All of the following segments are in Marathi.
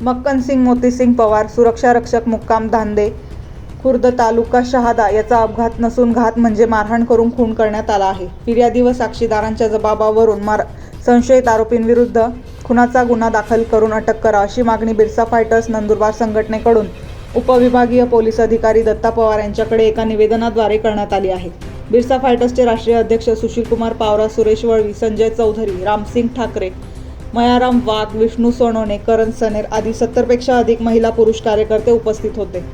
मक्कन सिंग मोतीसिंग पवार सुरक्षा रक्षक मुक्काम धांदे खुर्द तालुका शहादा याचा अपघात नसून घात म्हणजे मारहाण करून खून करण्यात आला आहे. फिर्यादी व साक्षीदारांच्या जबाबावरून मार संशयित आरोपींविरुद्ध खुनाचा गुन्हा दाखल करून अटक करा अशी मागणी बिरसा फायटर्स नंदुरबार संघटनेकडून उपविभागीय पोलीस अधिकारी दत्ता पवार यांच्याकडे एका निवेदनाद्वारे करण्यात आली आहे. बिरसा फायटर्सचे राष्ट्रीय अध्यक्ष सुशीलकुमार पावरा सुरेश वळवी संजय चौधरी रामसिंग ठाकरे मयाराम वाघ विष्णू सोनवणे करण सनेर आदी सत्तरपेक्षा अधिक महिला पुरुष कार्यकर्ते उपस्थित होते.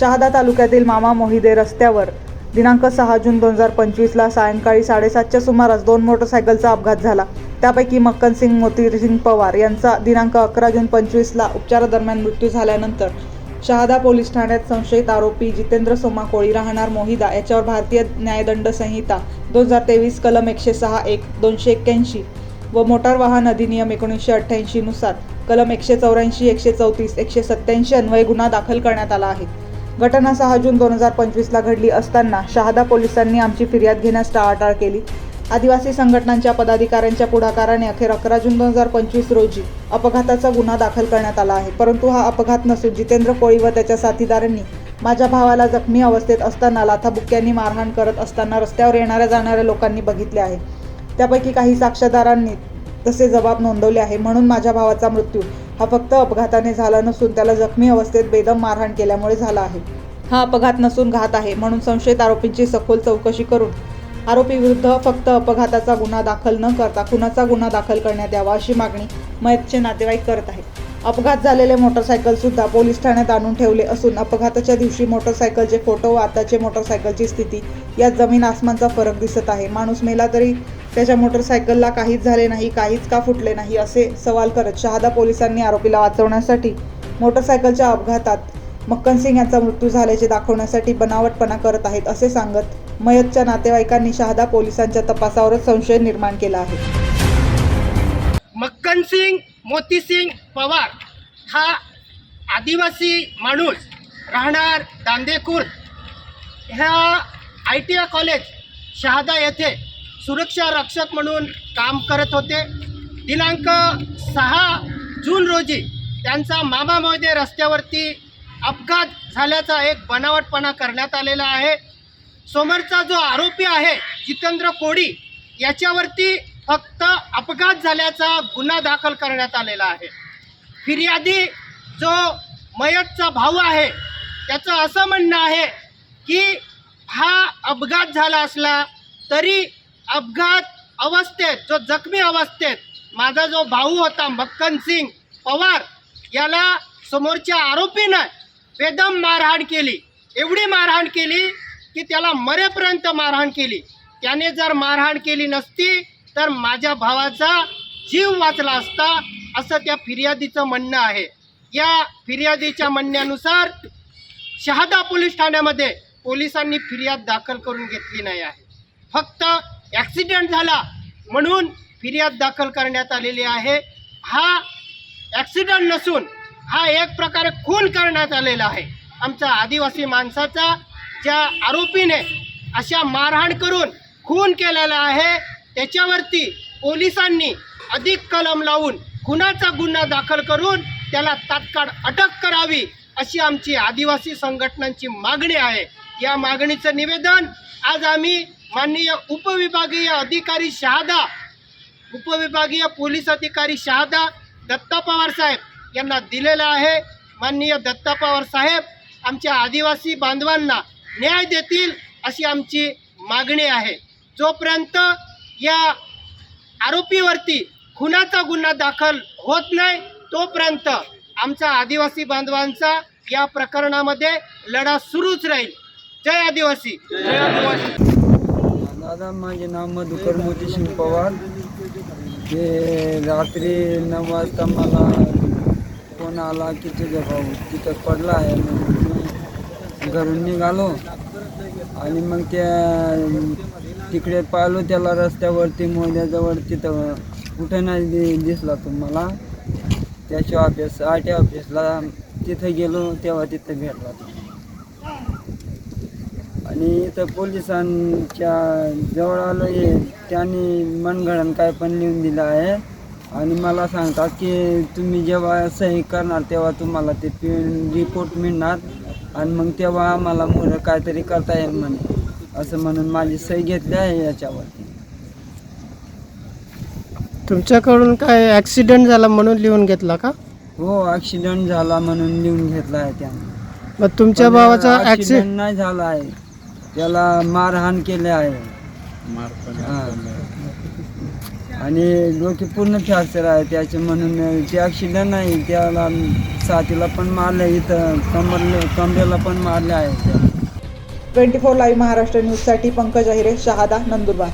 शहादा तालुक्यातील मामा मोहिदे रस्त्यावर दिनांक सहा जून दोन हजार पंचवीसला सायंकाळी साडेसातच्या सुमारास दोन मोटरसायकलचा अपघात झाला. त्यापैकी मक्कन सिंग मोतीसिंग पवार यांचा दिनांक अकरा जून पंचवीसला उपचारादरम्यान मृत्यू झाल्यानंतर शहादा पोलीस ठाण्यात संशयित आरोपी जितेंद्र सोमा कोळी राहणार मोहिदा याच्यावर भारतीय न्यायदंड संहिता दोन हजार तेवीस कलम एकशे सहा एक दोनशे एक्क्याऐंशी व मोटार वाहन अधिनियम एकोणीसशे अठ्ठ्याऐंशीनुसार कलम एकशे चौऱ्याऐंशी एकशे चौतीस एकशे सत्त्याऐंशी अन्वये गुन्हा दाखल करण्यात आला आहे. घटना सहा जून दोन हजार पंचवीसला घडली असताना शहादा पोलिसांनी आमची फिर्याद घेण्यास टाळाटाळ केली. आदिवासी संघटनांच्या पदाधिकाऱ्यांच्या पुढाकाराने अखेर अकरा जून दोन हजार पंचवीस रोजी अपघाताचा गुन्हा दाखल करण्यात आला आहे. परंतु हा अपघात नसून जितेंद्र कोळी व त्याच्या साथीदारांनी माझ्या भावाला जखमी अवस्थेत असताना लाथाबुक्क्यांनी मारहाण करत असताना रस्त्यावर येणाऱ्या जाणाऱ्या लोकांनी बघितले आहे. त्यापैकी काही साक्षीदारांनी तसे जबाब नोंदवले आहे. म्हणून माझ्या भावाचा मृत्यू. हा फक्त अपघाताने झाला नसून त्याला जखमी अवस्थेत बेदम मारहाण केल्यामुळे झाला आहे. हा अपघात नसून घात आहे म्हणून संशयित आरोपींची सखोल चौकशी करून आरोपी विरुद्ध फक्त अपघाताचा गुन्हा दाखल न करता खुनाचा गुन्हा दाखल करण्यात यावा अशी मागणी मयतचे नातेवाईक करत आहेत. अपघात झालेले मोटरसायकलसुद्धा पोलीस ठाण्यात आणून ठेवले असून अपघाताच्या दिवशी मोटरसायकलचे फोटो व आताचे मोटरसायकलची स्थिती यात जमीन आसमानचा फरक दिसत आहे. माणूस मेला तरी त्याच्या मोटरसायकलला काहीच झाले नाही काहीच का फुटले नाही असे सवाल करत शहादा पोलिसांनी आरोपीला वाचवण्यासाठी मोटरसायकलच्या अपघातात मक्कन सिंग यांचा मृत्यू झाल्याचे दाखवण्यासाठी बनावटपणा करत आहेत असे सांगत मयतच्या नातेवाईकांनी शहादा पोलिसांच्या तपासावरच संशय निर्माण केला आहे. मक्कन सिंग मोतीसिंग पवार हा आदिवासी माणूस राहणार दांदेखुर्द ह्या I T I college Shahada येथे सुरक्षा रक्षक म्हणून काम करत होते. दिनांक सहा जून रोजी त्यांचा मामा मोहदे रस्त्यावरती अपघात झाल्याचा एक बनावटपणा करण्यात आलेला आहे. समोरचा जो आरोपी आहे जितेंद्र कोडी याच्यावरती फक्त अपघात झाल्याचा गुन्हा दाखल करण्यात आलेला आहे. फिर्यादी जो मयतचा भाऊ आहे त्याचं असं म्हणणं आहे की हा अपघात झाला असला तरी अपघात अवस्थेत जो जखमी अवस्थेत माझा जो भाऊ होता मक्कन सिंग पवार याला समोरच्या आरोपीनं बेदम मारहाण केली. एवढी मारहाण केली की त्याला मरेपर्यंत मारहाण केली. त्याने जर मारहाण केली नसती तर माझ्या भावाचा जीव वाचला असता असं त्या फिर्यादीचं म्हणणं आहे. या फिर्यादीच्या म्हणण्यानुसार शहादा पोलीस ठाण्यामध्ये पोलिसांनी फिर्याद दाखल करून घेतली नाही आहे. फक्त ॲक्सिडेंट झाला म्हणून फिर्याद दाखल करण्यात आलेली आहे. हा ॲक्सिडंट नसून हा एक प्रकारे खून करण्यात आलेला आहे. आमचा आदिवासी माणसाचा ज्या आरोपीने अशा मारहाण करून खून केलेला आहे त्याच्यावरती पोलिसांनी अधिक कलम लावून खुनाचा गुन्हा दाखल करून त्याला तात्काळ अटक करावी अशी आमची आदिवासी संघटनांची मागणी आहे. या मागणीचं निवेदन आज आम्ही माननीय उपविभागीय अधिकारी शहादा उपविभागीय पोलीस अधिकारी शहादा दत्ता पवार साहेब यांना दिलेलं आहे. माननीय दत्ता पवार साहेब आमच्या आदिवासी बांधवांना न्याय देतील अशी आमची मागणी आहे. जोपर्यंत या आरोपीवरती खुनाचा गुन्हा दाखल होत नाही तोपर्यंत आमचा आदिवासी बांधवांचा या प्रकरणामध्ये लढा सुरूच राहील. जय आदिवासी. जय आदिवासी. दादा माझे नाव मधुकर मोतीसिंग पवार. हे रात्री नऊ वाजता मला फोन आला की तुझा भाऊ तिथं पडला आहे. मग मी घरून निघालो आणि मग त्या तिकडे पाहिलो त्याला रस्त्यावरती मोद्याजवळ तिथं कुठं नाही दि- दिसला तो मला. त्याच्या ऑफिस आर टी ऑफिसला तिथं गेलो तेव्हा तिथं भेटला तो. आणि इथं पोलिसांच्या जवळ आलो हे त्यांनी मनगडण काय पण लिहून दिलं आहे. आणि मला सांगतात की तुम्ही जेव्हा सही करणार तेव्हा तुम्हाला ते रिपोर्ट मिळणार. आणि मग तेव्हा आम्हाला मोर काहीतरी करता येईल म्हणे. असं म्हणून माझी सही घेतली आहे याच्यावरती. तुमच्याकडून काय ॲक्सिडेंट झाला म्हणून लिहून घेतला का? हो ॲक्सिडेंट झाला म्हणून लिहून घेतला आहे त्याने. मग तुमच्या भावाचा ॲक्सिडेंट ॲक्सिडेंट नाही झाला आहे. त्याला मारहाण केले आहे. हा. आणि डोके पूर्ण फ्रॅक्चर आहे त्याचे म्हणून ते ॲक्सिडेंट नाही त्याला साथीला पण मारले इथं कमरले कमरेला पण मारले आहे. ट्वेंटी फोर लाईव्ह महाराष्ट्र न्यूजसाठी पंकज अहिरे शहादा नंदुरबार.